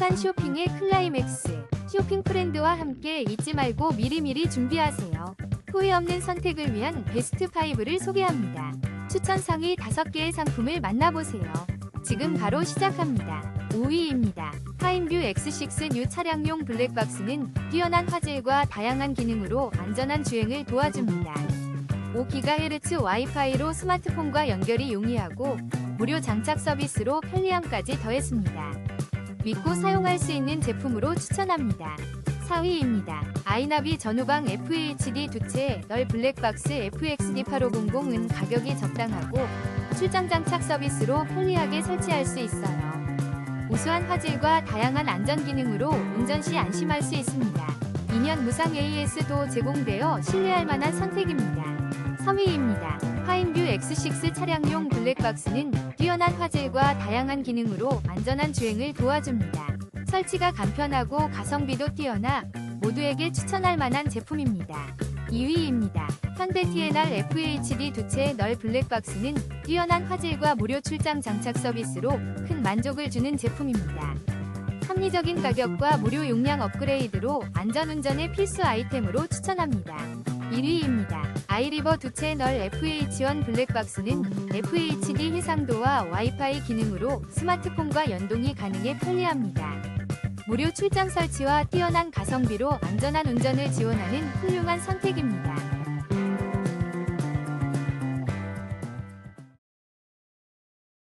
행복한 쇼핑의 클라이맥스. 쇼핑 프렌드와 함께 잊지 말고 미리미리 준비하세요. 후회 없는 선택을 위한 베스트 5를 소개합니다. 추천 상위 5개의 상품을 만나보세요. 지금 바로 시작합니다. 5위입니다. 타임뷰 X6 뉴 차량용 블랙박스는 뛰어난 화질과 다양한 기능으로 안전한 주행을 도와줍니다. 5GHz 와이파이로 스마트폰과 연결이 용이하고 무료 장착 서비스로 편리함까지 더했습니다. 믿고 사용할 수 있는 제품으로 추천합니다. 4위입니다. 아이나비 전후방 FHD 두채 널 블랙박스 FXD8500은 가격이 적당하고 출장 장착 서비스로 편리하게 설치할 수 있어요. 우수한 화질과 다양한 안전 기능으로 운전 시 안심할 수 있습니다. 2년 무상 AS도 제공되어 신뢰할 만한 선택입니다. 3위입니다. 파인뷰 X6 차량용 블랙박스는 뛰어난 화질과 다양한 기능으로 안전한 주행을 도와줍니다. 설치가 간편하고 가성비도 뛰어나 모두에게 추천할 만한 제품입니다. 2위입니다. 현대 TNR FHD 두채의 널 블랙박스는 뛰어난 화질과 무료 출장 장착 서비스로 큰 만족을 주는 제품입니다. 합리적인 가격과 무료 용량 업그레이드로 안전운전의 필수 아이템으로 추천합니다. 1위입니다. 아이리버 두채 널 FH1 블랙박스는 FHD 해상도와 와이파이 기능으로 스마트폰과 연동이 가능해 편리합니다. 무료 출장 설치와 뛰어난 가성비로 안전한 운전을 지원하는 훌륭한 선택입니다.